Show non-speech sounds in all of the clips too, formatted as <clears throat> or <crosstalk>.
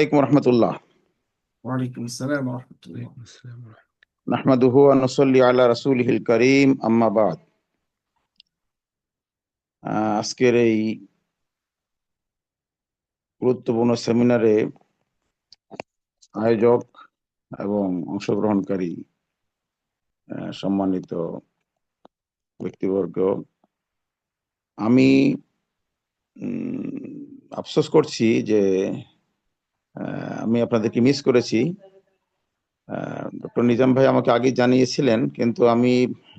عليكم ورحمة الله ওয়ালাইকুম আসসালাম রহমতুল্লাহ نحمده ونصلي على رسوله الكريم أما بعد আহ, আজকের এই গুরুত্বপূর্ণ সেমিনারে আয়োজক এবং অংশগ্রহণকারী আহ, সম্মানিত ব্যক্তিবর্গ আমি উম, আফসোস করছি যে আহ, আমি আপনাদেরকে মিস করেছি। ডক্টর নিজাম ভাই আমাকে আগে জানিয়েছিলেন, কিন্তু আমি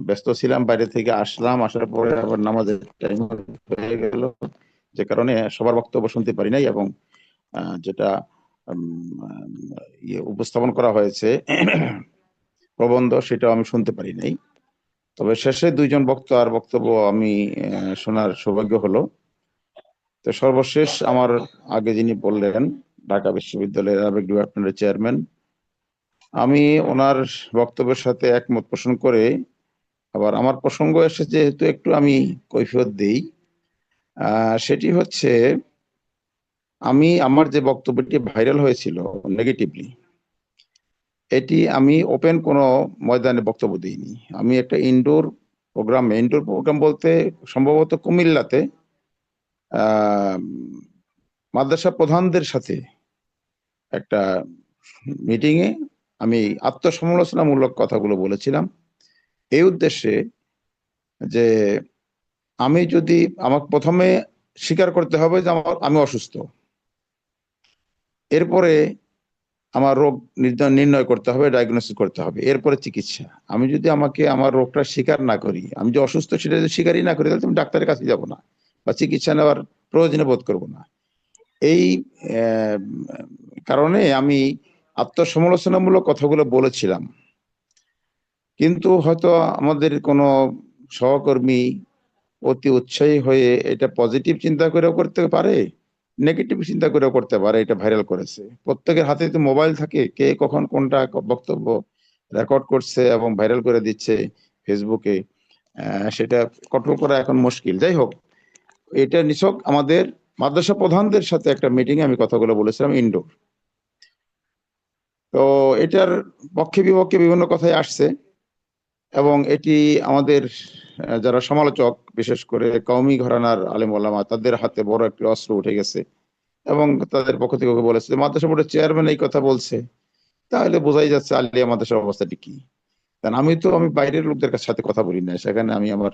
ব্যস্ত ছিলাম, বাইরে থেকে আসলাম, আসার পরে আবার নামাজের টাইম হয়ে গেল। যে কারণে সবার বক্তব্য শুনতে পারি নাই এবং যেটা ইয়ে উপস্থাপন করা হয়েছে, প্রবন্ধ, সেটাও আমি শুনতে পারি নাই। তবে শেষে দুইজন বক্তার বক্তব্য আমি শোনার সৌভাগ্য হলো। তো সর্বশেষ আমার, আগে যিনি বললেন ঢাকা বিশ্ববিদ্যালয়ের আবেগ ডিপার্টমেন্টের চেয়ারম্যান। আমি ওনার বক্তব্যের সাথে একমত পোষণ করে আবার আমার প্রসঙ্গ এসে যেহেতু একটু আমি কৈফিয়ত দেই সেটি হচ্ছে আমি আমার যে বক্তব্যটি ভাইরাল হয়েছিল নেগেটিভলি এটি আমি ওপেন কোনো ময়দানে বক্তব্য দিইনি। আমি একটা ইনডোর প্রোগ্রামে ইনডোর প্রোগ্রাম বলতে সম্ভবত কুমিল্লাতে মাদ্রাসা প্রধানদের সাথে একটা মিটিংয়ে আমি আত্মসমালোচনামূলক কথাগুলো বলেছিলাম। এই উদ্দেশ্যে যে আমি যদি আমাকে প্রথমে স্বীকার করতে হবে যে আমার, আমি অসুস্থ। এরপরে আমার রোগ নির্ধারণ নির্ণয় করতে হবে ডায়াগনোসিস করতে হবে, এরপরে চিকিৎসা। আমি যদি আমাকে, আমার রোগটা স্বীকার না করি, আমি যে অসুস্থ সেটা যদি স্বীকারই না করি, তাহলে তুমি ডাক্তারের কাছে যাব না বা চিকিৎসা নেওয়ার প্রয়োজনে বোধ করব না। এই কারণে আমি আত্মসমালোচনামূলক কথাগুলো বলেছিলাম। কিন্তু হয়তো আমাদের কোনো সহকর্মী অতি উৎসাহী হয়ে এটা পজিটিভ চিন্তা করেও করতে পারে নেগেটিভ চিন্তা করেও করতে পারে, এটা ভাইরাল করেছে। প্রত্যেকের হাতে তো মোবাইল থাকে, কে কখন কোনটা বক্তব্য রেকর্ড করছে এবং ভাইরাল করে দিচ্ছে ফেসবুকে সেটা কন্ট্রোল করা এখন মুশকিল। যাই হোক, এটা নিছক আমাদের মাদ্রাসা প্রধানদের সাথে একটা মিটিং আমি কথাগুলো বলেছিলাম, ইনডোর। তো এটার পক্ষে বিপক্ষে বিভিন্ন কথাই আসছে এবং এটি আমাদের যারা সমালোচক, বিশেষ করে কওমি ঘরানার আলেম ওলামা, তাদের হাতে বড় একটি অস্ত্র উঠে গেছে এবং তাদের পক্ষ থেকে ওকে বলেছে, মাদ্রাসা বোর্ডের চেয়ারম্যান এই কথা বলছে, তাহলে বোঝাই যাচ্ছে আলিয়া মাদ্রাসার অবস্থাটি কি। কারণ আমি তো, আমি বাইরের লোকদের সাথে কথা বলি না সেখানে আমি আমার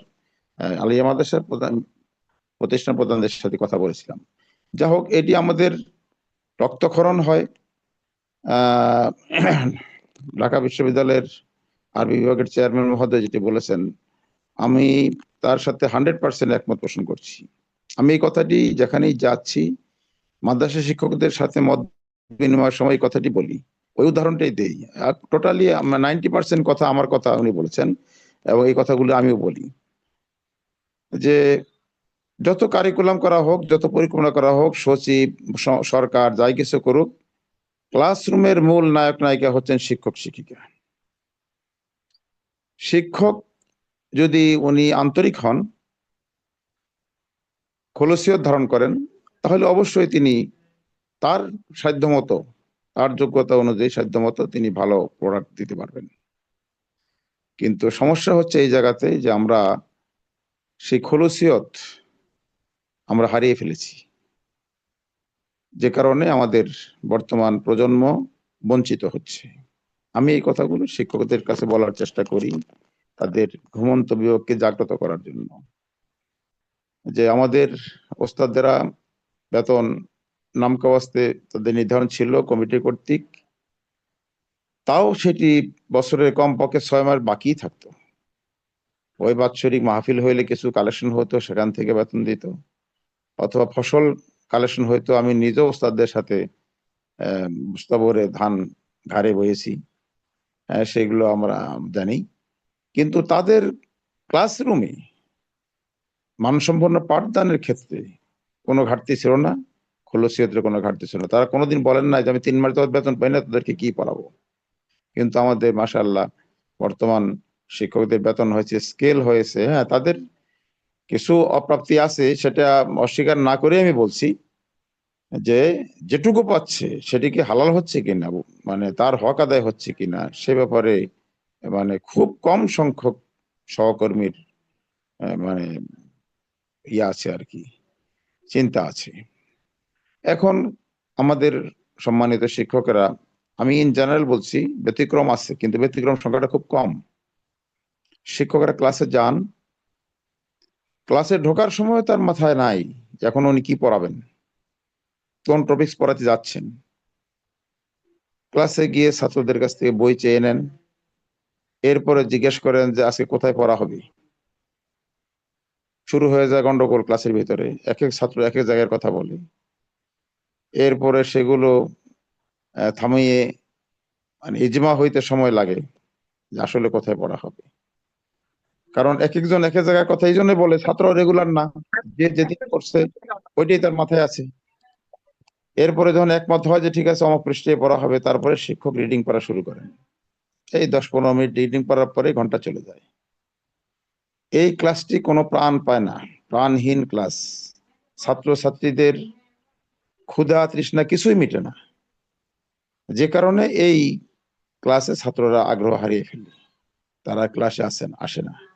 আলিয়া মাদ্রাসার প্রধান, প্রতিষ্ঠান প্রধানদের সাথে কথা বলেছিলাম। যা হোক এটি আমাদের রক্তক্ষরণ হয় <clears throat> ঢাকা বিশ্ববিদ্যালয়ের আরবি বিভাগের চেয়ারম্যান মহোদয় যেটি বলেছেন, আমি তার সাথে হান্ড্রেড পার্সেন্ট একমত পোষণ করছি। আমি এই কথাটি যেখানেই যাচ্ছি, মাদ্রাসা শিক্ষকদের সাথে মত বিনিময়ের সময় কথাটি বলি। ওই উদাহরণটাই দেই। টোটালি নাইনটি পার্সেন্ট কথা আমার কথা উনি বলেছেন এবং এই কথাগুলো আমিও বলি। যে যত কারিকুলাম করা হোক, যত পরিকল্পনা করা হোক, সচিব সরকার, যাই কিছু করুক ক্লাসরুমের মূল নায়ক নায়িকা হচ্ছেন শিক্ষক, শিক্ষিকা। শিক্ষক যদি উনি আন্তরিক হন খলসিয়ত ধারণ করেন, তাহলে অবশ্যই তিনি তার সাধ্যমতো, তার যোগ্যতা অনুযায়ী সাধ্যমতো তিনি ভালো প্রোডাক্ট দিতে পারবেন। কিন্তু সমস্যা হচ্ছে এই জায়গাতে যে আমরা সেই খলসিয়ত আমরা হারিয়ে ফেলেছি। যে কারণে আমাদের বর্তমান প্রজন্ম বঞ্চিত হচ্ছে। আমি এই কথাগুলো শিক্ষকদের কাছে বলার চেষ্টা করি তাদের ঘুমন্ত বিবেককে জাগ্রত করার জন্য। যে আমাদের ওস্তাদেরা বেতন নামকাওয়াস্তে তাদের নির্ধারণ ছিল কমিটি কর্তৃক। তাও সেটি বছরের কম পক্ষে ছয় মাস বাকি থাকতো। ওই বাৎসরিক মাহফিল হইলে কিছু কালেকশন হতো, সেখান থেকে বেতন দিত। অথবা ফসল কালেকশন হয়তো আমি নিজেও ওস্তাদদের সাথে বস্তা ধান ঘাড়ে বয়েছি সেগুলো আমরা জানি। কিন্তু তাদের ক্লাসরুমে মানসম্পন্ন পাঠদানের ক্ষেত্রে কোনো ঘাটতি ছিল না খোলসিয়তের কোনো ঘাটতি ছিল না। তারা কোনোদিন বলেন না যে আমি তিন মাস যাবত বেতন পাই না, তাদেরকে কি পড়াবো? কিন্তু আমাদের মাসাল্লাহ বর্তমান শিক্ষকদের বেতন হয়েছে, স্কেল হয়েছে হ্যাঁ তাদের কিছু অপ্রাপ্তি আছে, সেটা অস্বীকার না করে আমি বলছি যে যেটুকু পাচ্ছে, সেটি কি হালাল হচ্ছে কিনা মানে তার হক আদায় হচ্ছে কিনা, সে ব্যাপারে মানে খুব কম সংখ্যক সহকর্মীর মানে ইয়ে আছে আর কি, চিন্তা আছে। এখন আমাদের সম্মানিত শিক্ষকেরা, আমি ইন জেনারেল বলছি ব্যতিক্রম আছে, কিন্তু ব্যতিক্রম সংখ্যাটা খুব কম। শিক্ষকরা ক্লাসে যান ক্লাসে ঢোকার সময় তার মাথায় নাই, এখন উনি কি পড়াবেন? কোন টপিক্স পড়াতে যাচ্ছেন? ক্লাসে গিয়ে ছাত্রদের কাছ থেকে বই চেয়ে নেন, এরপরে জিজ্ঞেস করেন যে আজকে কোথায় পড়া হবে? শুরু হয়ে যায় গন্ডগোল ক্লাসের ভিতরে, এক এক ছাত্র এক এক জায়গার কথা বলে। এরপরে সেগুলো থামিয়ে মানে ইজমা হইতে সময় লাগে যে আসলে কোথায় পড়া হবে। কারণ এক একজন এক এক জায়গার কথা এই জন্য বলে ছাত্র রেগুলার না। যে যেদিন করছে, ওইটাই তার মাথায় আছে। এরপরে যখন একমত হয় যে, ঠিক আছে, অমক পৃষ্ঠে পড়া হবে। তারপরে শিক্ষক রিডিং পড়া শুরু করেন এই দশ পনেরো মিনিট রিডিং পড়ার পরে ঘণ্টা চলে যায়। এই ক্লাসটি কোনো প্রাণ পায় না। প্রাণহীন ক্লাস ছাত্র ছাত্রীদের ক্ষুধা, তৃষ্ণা কিছুই মিটে না। যে কারণে এই ক্লাসে ছাত্ররা আগ্রহ হারিয়ে ফেলে। তারা ক্লাসে আসেন আসে না।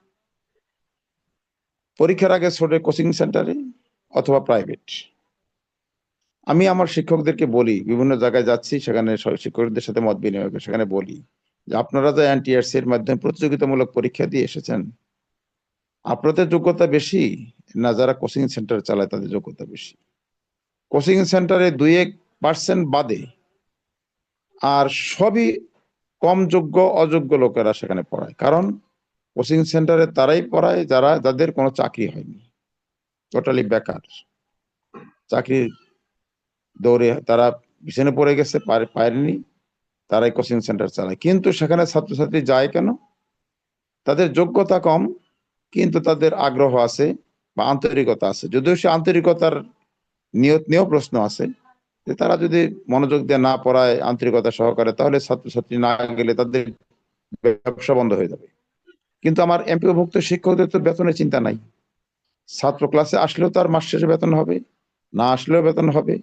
পরীক্ষার আগে ছোট কোচিং সেন্টারে অথবা প্রাইভেট। আমি আমার শিক্ষকদেরকে বলি, বিভিন্ন জায়গায় যাচ্ছি, সেখানে শিক্ষকদের সাথে মত বিনিময় সেখানে বলি যে, আপনারা যে এনটিআরসি এর মাধ্যমে প্রতিযোগিতামূলক পরীক্ষা দিয়ে এসেছেন, আপনাদের যোগ্যতা বেশি না যারা কোচিং সেন্টার চালায় তাদের যোগ্যতা বেশি? কোচিং সেন্টারে দুই এক পার্সেন্ট বাদে আর সবই কম যোগ্য, অযোগ্য লোকেরা সেখানে পড়ায়। কারণ কোচিং সেন্টারে তারাই পড়ায়, যারা, যাদের কোনো চাকরি হয়নি। টোটালি বেকার। চাকরির দৌড়ে তারা পিছনে পড়ে গেছে পারেনি, তারাই কোচিং সেন্টার চালায়। কিন্তু সেখানে ছাত্রছাত্রী যায় কেন? তাদের যোগ্যতা কম, কিন্তু তাদের আগ্রহ আছে বা আন্তরিকতা আছে। যদিও সে আন্তরিকতার নিয়ত নিয়েও প্রশ্ন আছে, যে তারা যদি মনোযোগ দিয়ে না পড়ায়, আন্তরিকতা সহকারে, তাহলে ছাত্রছাত্রী না গেলে তাদের ব্যবসা বন্ধ হয়ে যাবে। কিন্তু আমার এমপিওভুক্ত শিক্ষকদের তো বেতনের চিন্তা নাই। ছাত্র ক্লাসে আসলেও তার মাস শেষে বেতন হবে, না আসলেও বেতন হবে,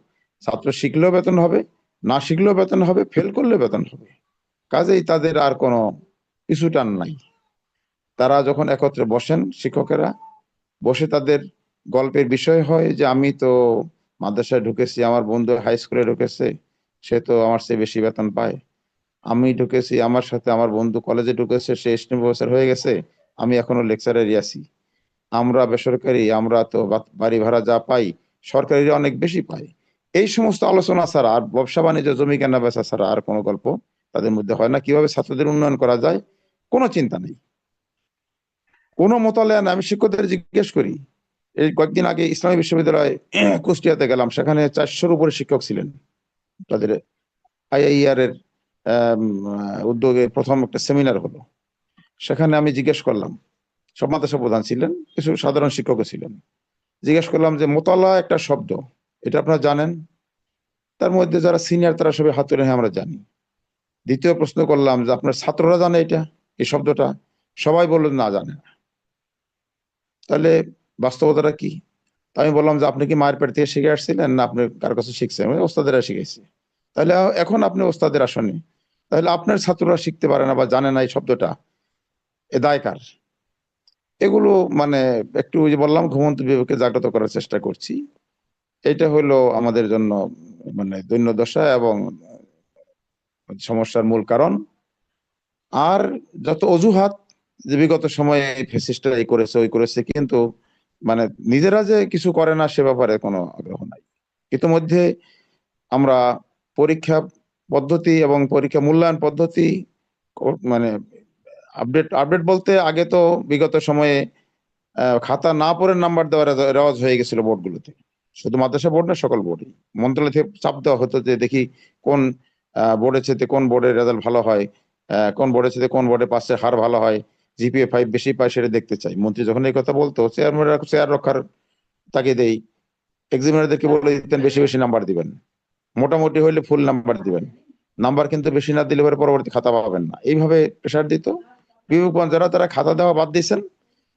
ছাত্র শিখলেও বেতন হবে, না শিখলেও বেতন হবে ফেল করলেও বেতন হবে। কাজেই তাদের আর কোনো পিছু টান নাই। তারা যখন একত্রে বসেন শিক্ষকেরা, বসে তাদের গল্পের বিষয় হয় যে, আমি তো মাদ্রাসায় ঢুকেছি, আমার বন্ধু হাই স্কুলে ঢুকেছে, সে তো আমার চেয়ে বেশি বেতন পায়। আমি ঢুকেছি, আমার সাথে আমার বন্ধু কলেজে ঢুকেছে, সে স্টেম প্রফেসর হয়ে গেছে, আমি এখনও লেকচারারই আছি। আমরা বেসরকারি, আমরা তো বাড়ি ভাড়া যা পাই, সরকারিরা অনেক বেশি পাই এই সমস্ত আলোচনা ছাড়া আর ব্যবসা বাণিজ্য, জমি কেনা বেচা ছাড়া আর কোনো গল্প তাদের মধ্যে হয় না। কীভাবে ছাত্রদের উন্নয়ন করা যায়, কোনো চিন্তা নেই। কোনো মোতালেয়া না আমি শিক্ষকদের জিজ্ঞেস করি, এই কয়েকদিন আগে ইসলামী বিশ্ববিদ্যালয় কুষ্টিয়াতে গেলাম, সেখানে চারশোর উপরে শিক্ষক ছিলেন। তাদের আইআইআর এর উদ্যোগে প্রথম একটা সেমিনার হলো। সেখানে আমি জিজ্ঞেস করলাম, সব মাদ্রাসা প্রধান ছিলেন, কিছু সাধারণ শিক্ষকও ছিলেন। জিজ্ঞেস করলাম যে, মোতালা একটা শব্দ, এটা আপনারা জানেন? তার মধ্যে যারা সিনিয়র তারা সবাই হাত হ্যাঁ আমরা জানি। দ্বিতীয় প্রশ্ন করলাম যে, আপনার ছাত্ররা জানে এটা, এই শব্দটা? সবাই বললেন না, জানে না। তাহলে বাস্তবতাটা কি? আমি বললাম যে, আপনি কি মায়ের পেট থেকে শিখে আসছিলেন, না আপনি কার কাছে শিখছেন? ওস্তাদেরা শিখেছি। তাহলে এখন আপনি ওস্তাদের আসনে তাহলে আপনার ছাত্ররা শিখতে পারে না বা জানে না এই শব্দটা। এ দায়কার এগুলো মানে একটু ওই যে বললাম, ঘুমন্ত বিবেককে জাগ্রত করার চেষ্টা করছি। এটা হলো আমাদের জন্য মানে দৈন্যদশা এবং সমস্যার মূল কারণ। আর যত অজুহাত যে বিগত সময়ে ফেসিস্টরা এই করেছে, ওই করেছে, কিন্তু মানে নিজেরা যে কিছু করে না, সে ব্যাপারে কোনো আগ্রহ নাই। ইতিমধ্যে আমরা পরীক্ষা পদ্ধতি এবং পরীক্ষা মূল্যায়ন পদ্ধতি মানে আপডেট আপডেট বলতে আগে তো বিগত সময়ে খাতা না পড়ে নাম্বার দেওয়ার রেওয়া- রেওয়াজ হয়ে গেছিল বোর্ডগুলোতে শুধু মাদ্রাসা বোর্ড না, সকল বোর্ডই মন্ত্রণালয় থেকে চাপ দেওয়া হতো যে দেখি কোন বোর্ডের চেয়ে কোন বোর্ডের রেজাল্ট ভালো হয় কোন বোর্ডের চেয়ে কোন বোর্ডে পাসের হার ভালো হয় জিপিএ ফাইভ বেশি পায় সেটা দেখতে চাই। মন্ত্রী যখন এই কথা বলতো চেয়ারম্যানরা চেয়ার রক্ষার তাকে দেই। এক্সামিনারদেরকে বলে দিতেন, বেশি বেশি নাম্বার দিবেন। মোটামুটি হইলে ফুল নাম্বার দিবেন। নাম্বার কিন্তু বেশি না দিলে পরে পরবর্তী খাতা পাবেন না। এইভাবে প্রেশার দিত। বিবেকবান যারা তারা খাতা দেওয়া বাদ দিয়েছেন।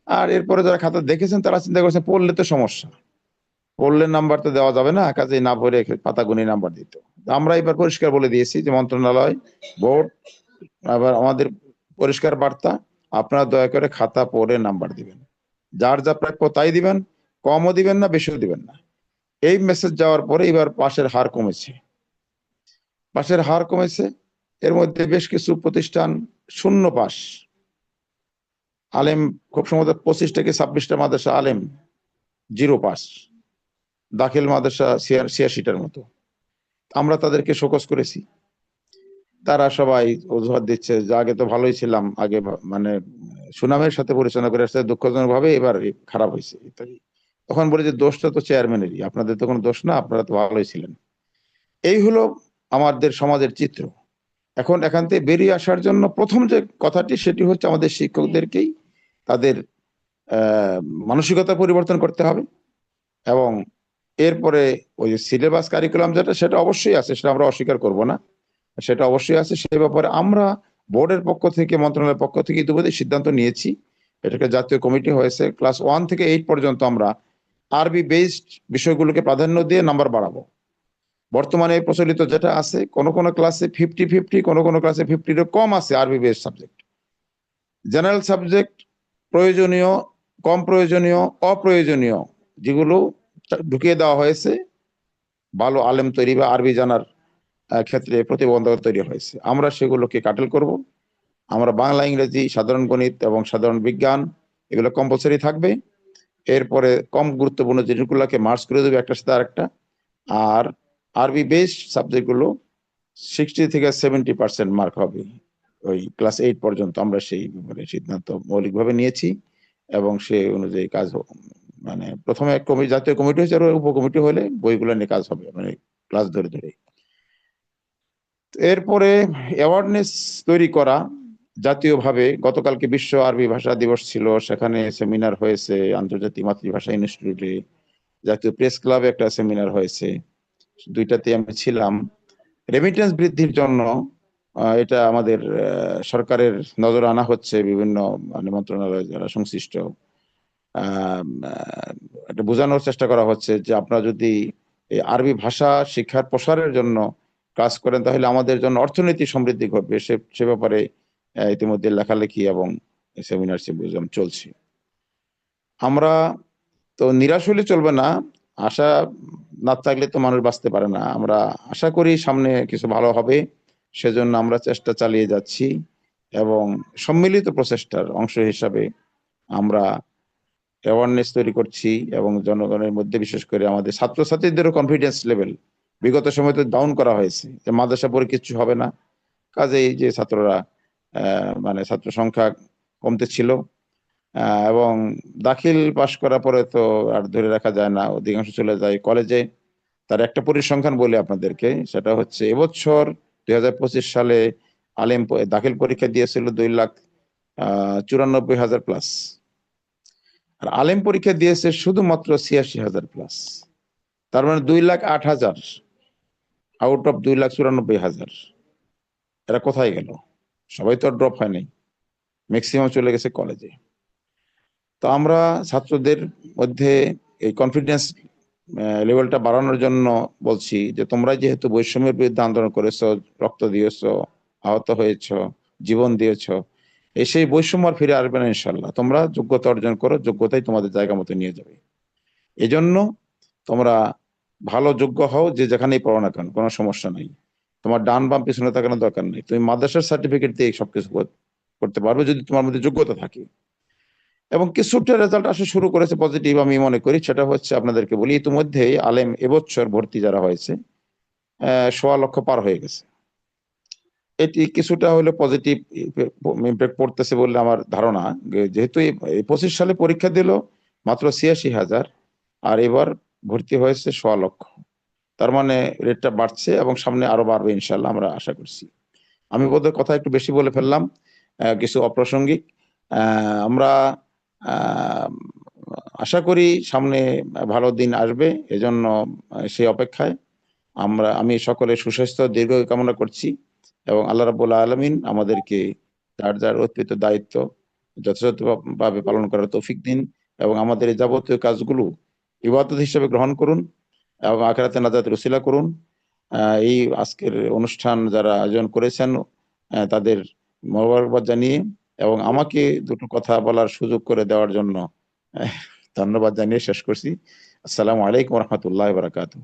আর এরপরে যারা খাতা দেখেছেন তারা চিন্তা করছেন পড়লে তো সমস্যা। পড়লে নাম্বার তো দেওয়া যাবে না কাজে না পড়ে পাতা গুনি নাম্বার দিত আমরা এবার পরিষ্কার বলে দিয়েছি যে মন্ত্রণালয় বোর্ড আবার আমাদের পরিষ্কার বার্তা আপনারা দয়া করে খাতা পড়ে নাম্বার দিবেন। যার যা প্রাপ্য তাই দিবেন কমও দিবেন না বেশিও দিবেন না। এই মেসেজ যাওয়ার পরে এবার পাশের হার কমেছে। পাশের হার কমেছে, এর মধ্যে বেশ কিছু প্রতিষ্ঠান শূন্য পাস। আলেম খুব সম্ভবত পঁচিশ থেকে ছাব্বিশটা মাদ্রাসা আলেম জিরো পাস। দাখিল মাদ্রাসা ছিয়াশিটার মতো। আমরা তাদেরকে শোকস করেছি। তারা সবাই অজুহাত দিচ্ছে যে আগে তো ভালোই ছিলাম, আগে মানে সুনামের সাথে পরিচালনা করে আসছে দুঃখজনক ভাবে এবার খারাপ হয়েছে। ইত্যাদি তখন বলে যে দোষটা তো চেয়ারম্যানেরই আপনাদের তো কোনো দোষ না, আপনারা তো ভালোই ছিলেন। এই হলো আমাদের সমাজের চিত্র। এখন এখান থেকে বেরিয়ে আসার জন্য প্রথম যে কথাটি, সেটি হচ্ছে আমাদের শিক্ষকদেরকেই তাদের মানসিকতা পরিবর্তন করতে হবে এবং এরপরে ওই যে সিলেবাস কারিকুলাম যেটা, সেটা অবশ্যই আছে, সেটা আমরা অস্বীকার করব না। সেটা অবশ্যই আছে, সে ব্যাপারে আমরা বোর্ডের পক্ষ থেকে, মন্ত্রণালয়ের পক্ষ থেকে ইতিমধ্যে সিদ্ধান্ত নিয়েছি। এটাকে জাতীয় কমিটি হয়েছে। ক্লাস ওয়ান থেকে এইট পর্যন্ত আমরা আরবি বেসড বিষয়গুলোকে প্রাধান্য দিয়ে নাম্বার বাড়াবো। বর্তমানে প্রচলিত যেটা আছে, কোন কোন ক্লাসে ফিফটি ফিফটি কোন কোন ক্লাসে ফিফটির কম আছে আরবি বেসড সাবজেক্ট জেনারেল সাবজেক্ট প্রয়োজনীয়, কম প্রয়োজনীয়, অপ্রয়োজনীয় যেগুলো ঢুকিয়ে দেওয়া হয়েছে, ভালো আলেম তৈরি বা আরবি জানার ক্ষেত্রে প্রতিবন্ধকতা তৈরি হয়েছে। আমরা সেগুলোকে কাটেল করব। আমরা বাংলা, ইংরেজি, সাধারণ গণিত এবং সাধারণ বিজ্ঞান, এগুলো কম্পালসারি থাকবে। এরপরে কম গুরুত্বপূর্ণ জিনিসগুলোকে মার্চ করে দেবে একটা সাথে আরেকটা। আর আরবি বেস সাবজেক্টগুলো সিক্সটি থেকে সেভেন্টি পার্সেন্ট মার্ক হবে। ওই ক্লাস এইট পর্যন্ত আমরা সেই ব্যাপারে সিদ্ধান্ত মৌলিকভাবে নিয়েছি এবং সে অনুযায়ী কাজ মানে প্রথমে কমিটি জাতীয় কমিটি হয়েছে আর উপকমিটি হলে বইগুলো নিয়ে কাজ হবে মানে ক্লাস ধরে ধরে। এরপরে অ্যাওয়ারনেস তৈরি করা জাতীয়ভাবে গতকালকে বিশ্ব আরবি ভাষা দিবস ছিল, সেখানে সেমিনার হয়েছে, আন্তর্জাতিক মাতৃভাষা ইনস্টিটিউটে জাতীয় প্রেস ক্লাবে একটা সেমিনার হয়েছে, দুইটাতে আমি ছিলাম। রেমিটেন্স বৃদ্ধির জন্য এটা আমাদের সরকারের নজর আনা হচ্ছে, বিভিন্ন মানে মন্ত্রণালয় যারা সংশ্লিষ্ট এটা বোঝানোর চেষ্টা করা হচ্ছে যে আপনারা যদি এই আরবি ভাষা শিক্ষার প্রসারের জন্য কাজ করেন, তাহলে আমাদের জন্য অর্থনীতি সমৃদ্ধি ঘটবে। সে সে ব্যাপারে ইতিমধ্যে লেখালেখি এবং সেমিনার সিম্পোজিয়াম চলছে। আমরা তো নিরাশ হলে চলবে না, আশা না থাকলে তো মানুষ বাঁচতে পারে না। আমরা আশা করি সামনে কিছু ভালো হবে, সেজন্য আমরা চেষ্টা চালিয়ে যাচ্ছি এবং সম্মিলিত প্রচেষ্টার অংশ হিসাবে আমরা অ্যাওয়ারনেস তৈরি করছি এবং জনগণের মধ্যে বিশেষ করে আমাদের ছাত্রছাত্রীদেরও কনফিডেন্স লেভেল বিগত সময় তো ডাউন করা হয়েছে যে মাদ্রাসা পরে কিছু হবে না। কাজেই যে ছাত্ররা মানে ছাত্র সংখ্যা কমতে ছিল। এবং দাখিল পাশ করার পরে তো আর ধরে রাখা যায় না, অধিকাংশ চলে যায় কলেজে। তার একটা পরিসংখ্যান বলি আপনাদেরকে, সেটা হচ্ছে এবছর দুই হাজার পঁচিশ সালে আলিম দাখিল পরীক্ষা দিয়েছিল দুই লাখ চুরানব্বই হাজার প্লাস আর আলেম পরীক্ষা দিয়েছে শুধুমাত্র ছিয়াশি হাজার প্লাস তার মানে দুই লাখ আট হাজার আউট অফ দুই লাখ চুরানব্বই হাজার। এরা কোথায় গেল? সবাই তো আর ড্রপ হয় নাই। ম্যাক্সিমাম চলে গেছে কলেজে তো আমরা ছাত্রদের মধ্যে এই কনফিডেন্স লেভেলটা বাড়ানোর জন্য বলছি যে, তোমরা যেহেতু বৈষম্যের বিরুদ্ধে আন্দোলন করেছ, রক্ত দিয়েছ, আহত হয়েছো, জীবন দিয়েছ, এই সেই বৈষম্য আর ফিরে আসবে না ইনশাল্লাহ। তোমরা যোগ্যতা অর্জন করো, যোগ্যতাই তোমাদের জায়গা মতো নিয়ে যাবে। এজন্য তোমরা ভালো, যোগ্য হও যে যেখানেই পড়ো না কেন, কোনো সমস্যা নাই। তোমার ডান বাম পিছনে তাকানোর দরকার নেই। তুমি মাদ্রাসার সার্টিফিকেট দিয়ে সবকিছু করতে পারবে যদি তোমার মধ্যে যোগ্যতা থাকে। এবং কিছুটা রেজাল্ট আসা শুরু করেছে পজিটিভ আমি মনে করি। সেটা হচ্ছে আপনাদেরকে বলি ইতিমধ্যেই আলেম এবছর ভর্তি যারা হয়েছে সোয়া লক্ষ পার হয়ে গেছে। এটি কিছুটা হলে পজিটিভ ইম্প্যাক্ট পড়তেছে বলে আমার ধারণা। যেহেতু পঁচিশ সালে পরীক্ষা দিল মাত্র ছিয়াশি হাজার, আর এবার ভর্তি হয়েছে সোয়া লক্ষ। তার মানে রেটটা বাড়ছে এবং সামনে আরও বাড়বে ইনশাল্লাহ আমরা আশা করছি। আমি বোধহয় কথা একটু বেশি বলে ফেললাম কিছু অপ্রাসঙ্গিক। আমরা আশা করি সামনে ভালো দিন আসবে, এজন্য সেই অপেক্ষায় আমরা, আমি সকলে সুস্বাস্থ্য, দীর্ঘ কামনা করছি এবং আল্লাহ রাবুল আলমিন আমাদেরকে যার যার অর্পিত দায়িত্ব যথাযথভাবে পালন করার তৌফিক দিন এবং আমাদের যাবতীয় কাজগুলো ইবাদত হিসেবে গ্রহণ করুন। এবং আখেরাতে নাজাতের রসিলা করুন। এই আজকের অনুষ্ঠান যারা আয়োজন করেছেন তাদের মোবারকবাদ জানিয়ে এবং আমাকে দুটো কথা বলার সুযোগ করে দেওয়ার জন্য ধন্যবাদ জানিয়ে শেষ করছি। আসসালামু আলাইকুম রহমতুল্লাহ বারাকাতুহ।